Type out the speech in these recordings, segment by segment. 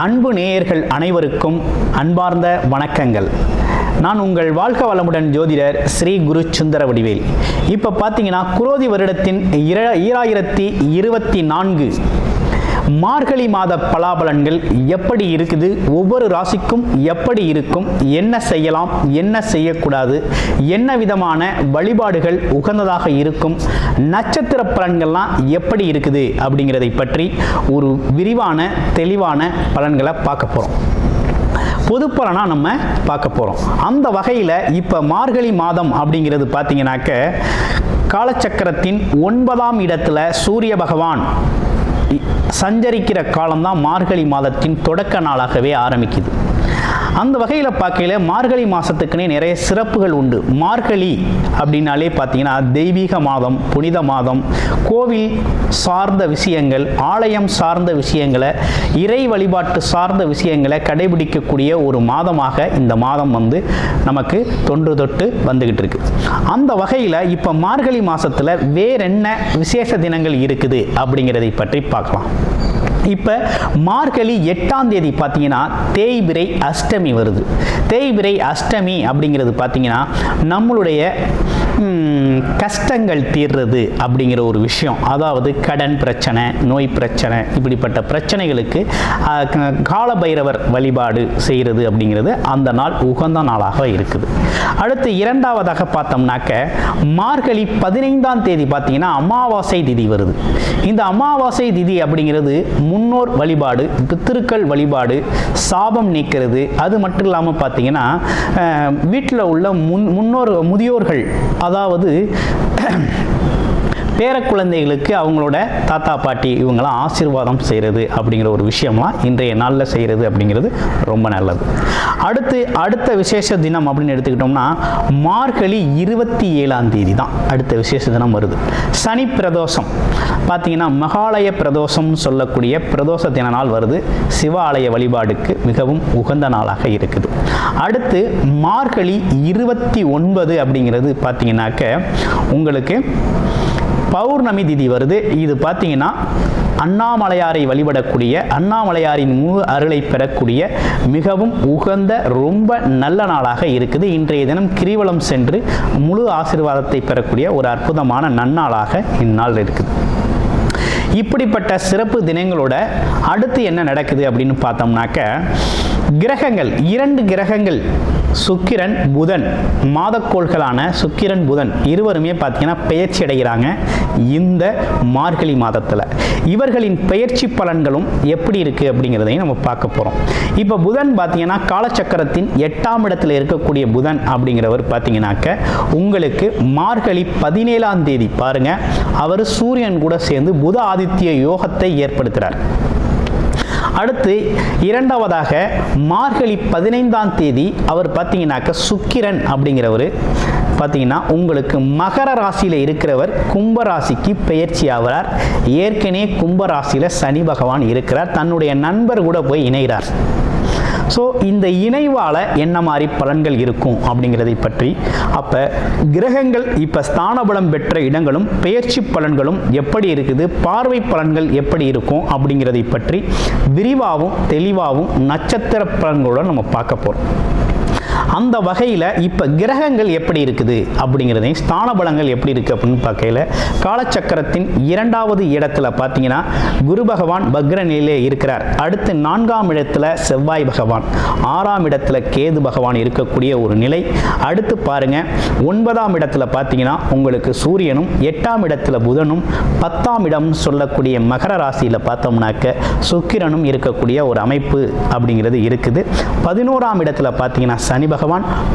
அன்பு நேயர்கள் அனைவருக்கும் அன்பார்ந்த வணக்கங்கள். நான் உங்கள் வாழ்க வளமுடன் ஜோதிடர் ஸ்ரீ குரு சுந்தர வடிவேல். இப்போ பார்த்தீங்கன்னா குரோதி வருடத்தின் இர ஈராயிரத்தி இருபத்தி நான்கு மார்கழி மாத பலாபலன்கள் எப்படி இருக்குது? ஒவ்வொரு ராசிக்கும் எப்படி இருக்கும்? என்ன செய்யலாம்? என்ன செய்யக்கூடாது? என்ன விதமான வழிபாடுகள் உகந்ததாக இருக்கும்? நட்சத்திர பலன்கள்லாம் எப்படி இருக்குது? அப்படிங்கிறதை பற்றி ஒரு விரிவான தெளிவான பலன்களை பார்க்க போகிறோம் பொது பலனாக நம்ம பார்க்க போகிறோம் அந்த வகையில் இப்போ மார்கழி மாதம் அப்படிங்கிறது பார்த்தீங்கன்னாக்க காலச்சக்கரத்தின் ஒன்பதாம் இடத்துல சூரிய பகவான் சஞ்சரிக்கிற காலம்தான் மார்கழி மாதத்தின் தொடக்க நாளாகவே ஆரம்பிக்குது. அந்த வகையில் பார்க்கையில மார்கழி மாதத்துக்குன்னே நிறைய சிறப்புகள் உண்டு. மார்கழி அப்படின்னாலே பார்த்தீங்கன்னா தெய்வீக மாதம் புனித மாதம் கோவில் சார்ந்த விஷயங்கள் ஆலயம் சார்ந்த விஷயங்களை இறை வழிபாட்டு சார்ந்த விஷயங்களை கடைபிடிக்கக்கூடிய ஒரு மாதமாக இந்த மாதம் வந்து நமக்கு தொன்று தொட்டு வந்துக்கிட்டு இருக்கு. அந்த வகையில் இப்போ மார்கழி மாதத்தில் வேறென்ன விசேஷ தினங்கள் இருக்குது அப்படிங்கிறதை பற்றி பார்க்கலாம். இப்போ மார்கழி எட்டாம் தேதி பார்த்தீங்கன்னா தேய்பிரை அஷ்டமி வருது. தேய்பிரை அஷ்டமி அப்படிங்கிறது பார்த்தீங்கன்னா நம்மளுடைய கஷ்டங்கள் தீர்றது அப்படிங்கிற ஒரு விஷயம். அதாவது கடன் பிரச்சனை நோய் பிரச்சனை இப்படிப்பட்ட பிரச்சனைகளுக்கு காலபைரவர் வழிபாடு செய்கிறது அப்படிங்கிறது அந்த நாள் உகந்த நாளாக இருக்குது. அடுத்து இரண்டாவதாக பார்த்தோம்னாக்க மார்கழி பதினைந்தாம் தேதி பார்த்தீங்கன்னா அமாவாசை திதி வருது. இந்த அமாவாசை திதி அப்படிங்கிறது முன்னோர் வழிபாடு பித்திருக்கள் வழிபாடு சாபம் நீக்கிறது. அது மட்டும் இல்லாமல் பார்த்தீங்கன்னா வீட்டில் உள்ள முன் முன்னோர் முதியோர்கள் அதாவது பேர குழந்தைகளுக்கு அவங்களோட தாத்தா பாட்டி இவங்களாம் ஆசீர்வாதம் செய்கிறது அப்படிங்கிற ஒரு விஷயம்லாம் இன்றைய நாளில் செய்கிறது அப்படிங்கிறது ரொம்ப நல்லது. அடுத்து அடுத்த விசேஷ தினம் அப்படின்னு எடுத்துக்கிட்டோம்னா மார்கழி இருபத்தி ஏழாம் தேதி தான் அடுத்த விசேஷ தினம் வருது. சனி பிரதோஷம். பார்த்தீங்கன்னா மகாலய பிரதோஷம் சொல்லக்கூடிய பிரதோஷ தின நாள் வருது. சிவாலய வழிபாடுக்கு மிகவும் உகந்த நாளாக இருக்குது. அடுத்து மார்கழி இருபத்தி ஒன்பது அப்படிங்கிறது பார்த்தீங்கன்னாக்க உங்களுக்கு பௌர்ணமி திதி வருது. இது பார்த்தீங்கன்னா அண்ணாமலையாரை வழிபடக்கூடிய அண்ணாமலையாரின் முழு அருளை பெறக்கூடிய மிகவும் உகந்த ரொம்ப நல்ல நாளாக இருக்குது. இன்றைய தினம் கிரிவலம் சென்று முழு ஆசீர்வாதத்தை பெறக்கூடிய ஒரு அற்புதமான நன்னாளாக இந்நாள் இருக்குது. இப்படிப்பட்ட சிறப்பு தினங்களோட அடுத்து என்ன நடக்குது அப்படின்னு பார்த்தோம்னாக்க கிரகங்கள் இரண்டு கிரகங்கள் சுக்கிரன் புதன் மாதக்கோள்களான சுக்கிரன் புதன் இருவருமே பார்த்தீங்கன்னா பெயர்ச்சி அடைகிறாங்க இந்த மார்கழி மாதத்தில். இவர்களின் பெயர்ச்சி பலன்களும் எப்படி இருக்குது அப்படிங்கிறதையும் நம்ம பார்க்க போகிறோம் இப்போ புதன் பார்த்தீங்கன்னா காலச்சக்கரத்தின் எட்டாம் இடத்துல இருக்கக்கூடிய புதன் அப்படிங்கிறவர் பார்த்தீங்கன்னாக்க உங்களுக்கு மார்கழி பதினேழாம் தேதி பாருங்க. அவர் சூரியன் கூட சேர்ந்து புத ஆதித்ய யோகத்தை ஏற்படுத்துகிறார் அடுத்து இரண்டாவதாக மார்கழி பதினைந்தாம் தேதி அவர் பார்த்தீங்கன்னாக்க சுக்கிரன் அப்படிங்கிறவர். பார்த்தீங்கன்னா உங்களுக்கு மகர ராசியில் இருக்கிறவர் கும்ப ராசிக்கு பெயர்ச்சி ஆகிறார் ஏற்கனவே கும்ப ராசியில் சனி பகவான் இருக்கிறார். தன்னுடைய நண்பர் கூட போய் இணைகிறார். ஸோ இந்த இணைவால் என்ன மாதிரி பலன்கள் இருக்கும் அப்படிங்கிறதை பற்றி அப்போ கிரகங்கள் இப்போ ஸ்தானபலம் பெற்ற இடங்களும் பெயர்ச்சி பலன்களும் எப்படி இருக்குது பார்வை பலன்கள் எப்படி இருக்கும் அப்படிங்கிறதை பற்றி விரிவாகவும் தெளிவாகவும் நட்சத்திர பலன்களுடன் நம்ம பார்க்க போகிறோம் அந்த வகையில் இப்போ கிரகங்கள் எப்படி இருக்குது? அப்படிங்கிறதையும் ஸ்தான பலங்கள் எப்படி இருக்குது அப்படின்னு பார்க்கையில காலச்சக்கரத்தின் இரண்டாவது இடத்துல பார்த்தீங்கன்னா குரு பகவான் பக்ர நிலையிலே இருக்கிறார். அடுத்து நான்காம் இடத்துல செவ்வாய் பகவான். ஆறாம் இடத்துல கேது பகவான் இருக்கக்கூடிய ஒரு நிலை. அடுத்து பாருங்க ஒன்பதாம் இடத்துல பார்த்தீங்கன்னா உங்களுக்கு சூரியனும் எட்டாம் இடத்துல புதனும் பத்தாம் இடம் சொல்லக்கூடிய மகர ராசியில் பார்த்தோம்னாக்க சுக்கிரனும் இருக்கக்கூடிய ஒரு அமைப்பு அப்படிங்கிறது இருக்குது. பதினோராம் இடத்துல பார்த்தீங்கன்னா சனி பகவான்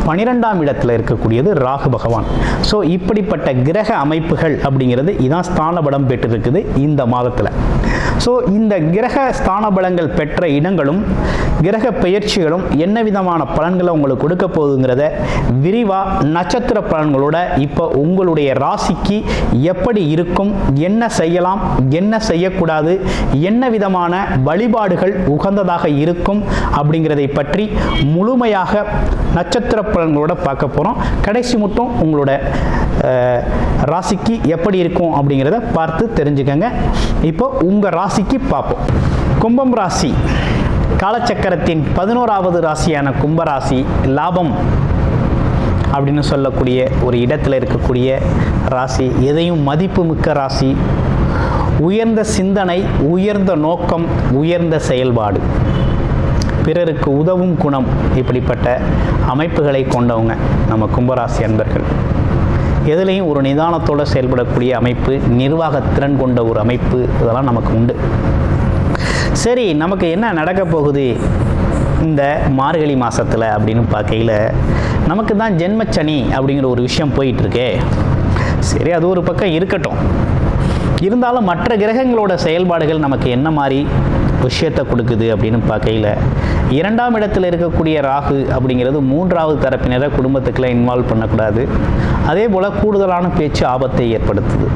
பனிரெண்டாம் இடத்துல இருக்கக்கூடியது ராகு பகவான். ஸோ இப்படிப்பட்ட கிரக அமைப்புகள் அப்படிங்கிறது இதான் ஸ்தான பலம் பெற்றிருக்குது இந்த மாதத்தில். ஸோ இந்த கிரக ஸ்தான பலங்கள் பெற்ற இடங்களும் கிரக பெயர்ச்சிகளும் என்ன விதமான பலன்களை உங்களுக்கு கொடுக்க போகுதுங்கிறத விரிவாக நட்சத்திர பலன்களோட இப்போ உங்களுடைய ராசிக்கு எப்படி இருக்கும் என்ன செய்யலாம் என்ன செய்யக்கூடாது என்ன விதமான வழிபாடுகள் உகந்ததாக இருக்கும் அப்படிங்கிறதை பற்றி முழுமையாக நட்சத்திர பலன்களோட பார்க்க போகிறோம் கடைசி மட்டும் உங்களோட ராசிக்கு எப்படி இருக்கும் அப்படிங்கிறத பார்த்து தெரிஞ்சுக்கங்க. இப்போ உங்கள் ராசிக்கு பார்ப்போம். கும்பம் ராசி காலச்சக்கரத்தின் பதினோராவது ராசியான கும்பராசி லாபம் அப்படின்னு சொல்லக்கூடிய ஒரு இடத்துல இருக்கக்கூடிய ராசி எதையும் மதிப்புமிக்க ராசி உயர்ந்த சிந்தனை உயர்ந்த நோக்கம் உயர்ந்த செயல்பாடு. பிறருக்கு உதவும் குணம் இப்படிப்பட்ட அமைப்புகளை கொண்டவங்க நம்ம கும்பராசி அன்பர்கள். எதுலேயும் ஒரு நிதானத்தோடு செயல்படக்கூடிய அமைப்பு நிர்வாகத்திறன் கொண்ட ஒரு அமைப்பு இதெல்லாம் நமக்கு உண்டு. சரி நமக்கு என்ன நடக்க போகுது இந்த மார்கழி மாதத்தில் அப்படின்னு பார்க்கையில் நமக்கு தான் ஜென்மச்சனி அப்படிங்கிற ஒரு விஷயம் போயிட்டுருக்கே. சரி அது ஒரு பக்கம் இருக்கட்டும். இருந்தாலும் மற்ற கிரகங்களோட செயல்பாடுகள் நமக்கு என்ன மாதிரி விஷயத்தை கொடுக்குது அப்படின்னு பார்க்கையில் இரண்டாம் இடத்தில் இருக்கக்கூடிய ராகு அப்படிங்கிறது மூன்றாவது தரப்பினரை குடும்பத்துக்குள்ள இன்வால்வ் பண்ணக்கூடாது. அதே போல் கூடுதலான பேச்சு ஆபத்தை ஏற்படுத்துது.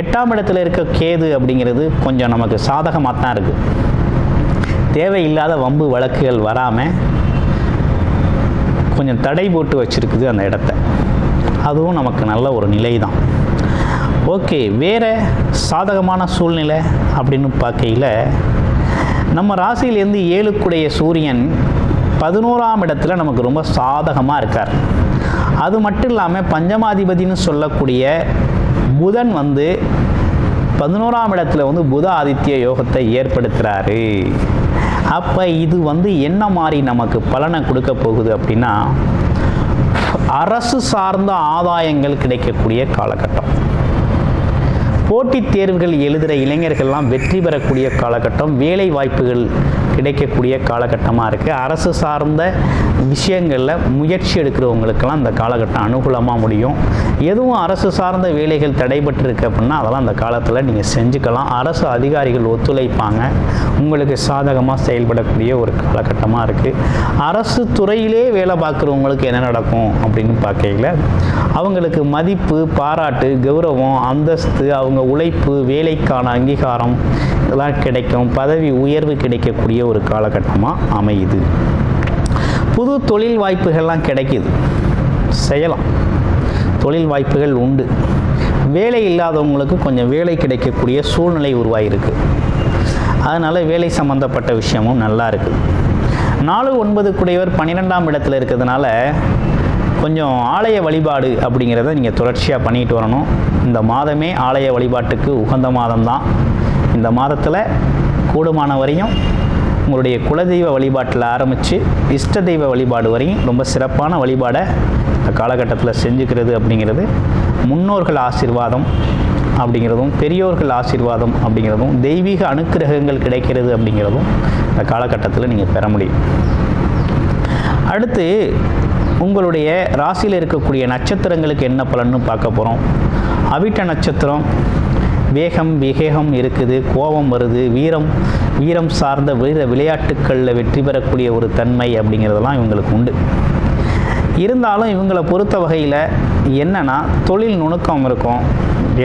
எட்டாம் இடத்துல இருக்க கேது அப்படிங்கிறது கொஞ்சம் நமக்கு சாதகமாக தான் இருக்குது தேவையில்லாத வம்பு வழக்குகள் வராமல் கொஞ்சம் தடை போட்டு வச்சுருக்குது அந்த இடத்த. அதுவும் நமக்கு நல்ல ஒரு நிலை தான் ஓகே வேறு சாதகமான சூழ்நிலை அப்படின்னு பார்க்கையில் நம்ம ராசியிலேருந்து ஏழுக்குடைய சூரியன் பதினோராம் இடத்துல நமக்கு ரொம்ப சாதகமாக இருக்கார். அது மட்டும் இல்லாமல் பஞ்சமாதிபதினு சொல்லக்கூடிய புதன் வந்து பதினோராம் இடத்துல வந்து புத ஆதித்ய யோகத்தை ஏற்படுத்துகிறாரு அப்போ இது வந்து என்ன மாதிரி நமக்கு பலனை கொடுக்க போகுது அப்படின்னா அரசு சார்ந்த ஆதாயங்கள் கிடைக்கக்கூடிய காலகட்டம். போட்டித் தேர்வுகள் எழுதுகிற இளைஞர்கள்லாம் வெற்றி பெறக்கூடிய காலகட்டம் வேலை வாய்ப்புகள் கிடைக்கக்கூடிய காலகட்டமாக இருக்குது அரசு சார்ந்த விஷயங்களில் முயற்சி எடுக்கிறவங்களுக்கெல்லாம் இந்த காலகட்டம் அனுகூலமாக முடியும். எதுவும் அரசு சார்ந்த வேலைகள் தடைபட்டிருக்கு அப்படின்னா அதெல்லாம் அந்த காலத்தில் நீங்கள் செஞ்சுக்கலாம். அரசு அதிகாரிகள் ஒத்துழைப்பாங்க. உங்களுக்கு சாதகமாக செயல்படக்கூடிய ஒரு காலகட்டமாக இருக்குது அரசு துறையிலே வேலை பார்க்குறவங்களுக்கு என்ன நடக்கும் அப்படின்னு பார்க்கல அவங்களுக்கு மதிப்பு பாராட்டு கௌரவம் அந்தஸ்து அவங்க உழைப்பு வேலைக்கான அங்கீகாரம் இதெல்லாம் கிடைக்கும். பதவி உயர்வு கிடைக்கக்கூடிய ஒரு காலகட்டமாக அமையுது. புது தொழில் வாய்ப்புகள்லாம் கிடைக்கிது. செய்யலாம். தொழில் வாய்ப்புகள் உண்டு. வேலை இல்லாதவங்களுக்கு கொஞ்சம் வேலை கிடைக்கக்கூடிய சூழ்நிலை உருவாகிருக்கு அதனால் வேலை சம்மந்தப்பட்ட விஷயமும் நல்லா இருக்குது நாலு ஒன்பது குடையவர் பன்னிரெண்டாம் இடத்துல இருக்கிறதுனால கொஞ்சம் ஆலய வழிபாடு அப்படிங்கிறத நீங்கள் தொடர்ச்சியாக பண்ணிட்டு வரணும். இந்த மாதமே ஆலய வழிபாட்டுக்கு உகந்த மாதம்தான். இந்த மாதத்தில் கூடுமான வரையும் உங்களுடைய குலதெய்வ வழிபாட்டில் ஆரம்பித்து இஷ்ட தெய்வ வழிபாடு வரையும் ரொம்ப சிறப்பான வழிபாடை இந்த காலகட்டத்தில் செஞ்சுக்கிறது அப்படிங்கிறது முன்னோர்கள் ஆசீர்வாதம் அப்படிங்கிறதும் பெரியோர்கள் ஆசீர்வாதம் அப்படிங்கிறதும் தெய்வீக அனுக்கிரகங்கள் கிடைக்கிறது அப்படிங்கிறதும் இந்த காலகட்டத்தில் நீங்கள் பெற முடியும். அடுத்து உங்களுடைய ராசியில் இருக்கக்கூடிய நட்சத்திரங்களுக்கு என்ன பலன்னு பார்க்க போகிறோம் அவிட்ட நட்சத்திரம் வேகம் விவேகம் இருக்குது கோபம் வருது வீரம் வீரம் சார்ந்த வீர விளையாட்டுக்களில் வெற்றி பெறக்கூடிய ஒரு தன்மை அப்படிங்கிறதெல்லாம் இவங்களுக்கு உண்டு. இருந்தாலும் இவங்களை பொறுத்த வகையில் என்னென்னா தொழில் நுணுக்கம் இருக்கும்.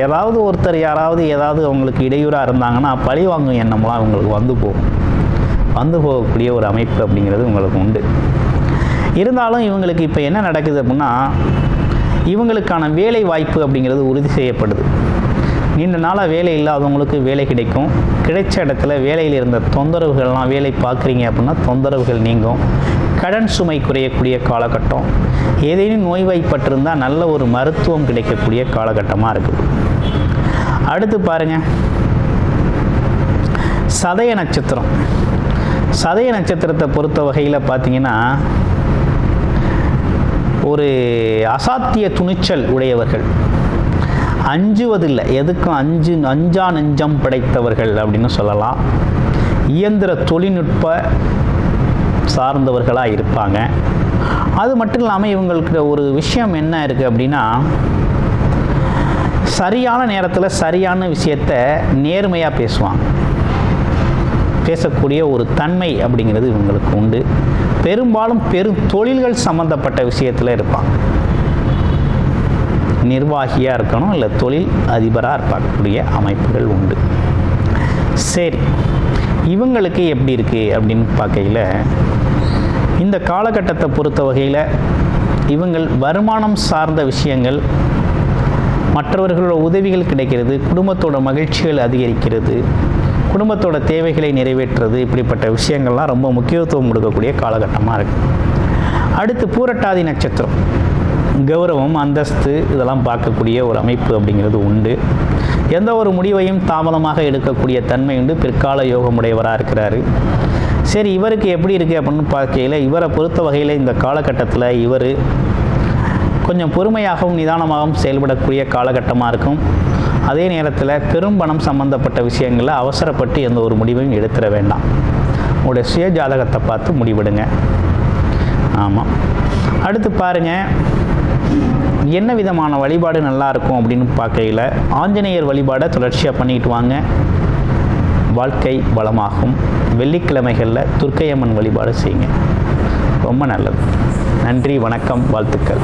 ஏதாவது ஒருத்தர் யாராவது ஏதாவது அவங்களுக்கு இடையூறாக இருந்தாங்கன்னா பழி வாங்கும் எண்ணம்லாம் இவங்களுக்கு வந்து போகும். வந்து போகக்கூடிய ஒரு அமைப்பு அப்படிங்கிறது உங்களுக்கு உண்டு. இருந்தாலும் இவங்களுக்கு இப்போ என்ன நடக்குது அப்படின்னா இவங்களுக்கான வேலை வாய்ப்பு அப்படிங்கிறது உறுதி செய்யப்படுது. நீண்ட நாளாக வேலை இல்லாதவங்களுக்கு வேலை கிடைக்கும். கிடைச்ச இடத்துல வேலையில் இருந்த தொந்தரவுகள்லாம் வேலை பார்க்குறீங்க அப்படின்னா தொந்தரவுகள் நீங்கும். கடன் சுமை குறையக்கூடிய காலகட்டம். ஏதேனும் நோய்வாய்ப்பட்டிருந்தால் நல்ல ஒரு மருத்துவம் கிடைக்கக்கூடிய காலகட்டமாக இருக்குது அடுத்து பாருங்கள் சதய நட்சத்திரம். சதய நட்சத்திரத்தை பொறுத்த வகையில் பார்த்தீங்கன்னா ஒரு அசாத்திய துணிச்சல் உடையவர்கள். அஞ்சுவதில்லை. எதுக்கும் அஞ்சு அஞ்சா நெஞ்சம் படைத்தவர்கள் அப்படின்னு சொல்லலாம். இயந்திர தொழில்நுட்ப சார்ந்தவர்களாக இருப்பாங்க. அது மட்டும் இல்லாமல் இவங்களுக்கு ஒரு விஷயம் என்ன இருக்குது அப்படின்னா சரியான நேரத்தில் சரியான விஷயத்த நேர்மையாக பேசுவாங்க. பேசக்கூடிய ஒரு தன்மை அப்படிங்கிறது இவங்களுக்கு உண்டு. பெரும்பாலும் பெரும் தொழில்கள் சம்மந்தப்பட்ட விஷயத்தில் இருப்பாங்க. நிர்வாகியாக இருக்கணும் இல்லை தொழில் அதிபராக இருக்கக்கூடிய அமைப்புகள் உண்டு. சரி இவங்களுக்கு எப்படி இருக்குது அப்படின்னு பார்க்கையில் இந்த காலகட்டத்தை பொறுத்த வகையில் இவங்கள் வருமானம் சார்ந்த விஷயங்கள் மற்றவர்களோட உதவிகள் கிடைக்கிறது குடும்பத்தோட மகிழ்ச்சிகள் அதிகரிக்கிறது குடும்பத்தோட தேவைகளை நிறைவேற்றுறது இப்படிப்பட்ட விஷயங்கள்லாம் ரொம்ப முக்கியத்துவம் கொடுக்கக்கூடிய காலகட்டமாக இருக்குது அடுத்து பூரட்டாதி நட்சத்திரம். கௌரவம் அந்தஸ்து இதெல்லாம் பார்க்கக்கூடிய ஒரு அமைப்பு அப்படிங்கிறது உண்டு. எந்த ஒரு முடிவையும் தாமதமாக எடுக்கக்கூடிய தன்மை உண்டு. பிற்கால யோகமுடையவராக இருக்கிறாரு. சரி இவருக்கு எப்படி இருக்குது அப்படின்னு பார்க்கையில் இவரை பொறுத்த வகையில் இந்த காலகட்டத்தில் இவர் கொஞ்சம் பொறுமையாகவும் நிதானமாகவும் செயல்படக்கூடிய காலகட்டமாக இருக்கும். அதே நேரத்தில் பெரும்பணம் சம்பந்தப்பட்ட விஷயங்களில் அவசரப்பட்டு எந்த ஒரு முடிவையும் எடுத்துட வேண்டாம். உங்களுடைய சுய ஜாதகத்தை பார்த்து முடிவெடுங்க. ஆமாம் அடுத்து பாருங்கள் என்ன விதமான வழிபாடு நல்லா இருக்கும் அப்படின்னு பார்க்கையில் ஆஞ்சநேயர் வழிபாடை தொடர்ச்சியாக பண்ணிட்டு வாங்க. வாழ்க்கை வளமாகும். வெள்ளிக்கிழமைகளில் துர்க்கையம்மன் வழிபாடு செய்யுங்க. ரொம்ப நல்லது. நன்றி வணக்கம் வாழ்த்துக்கள்.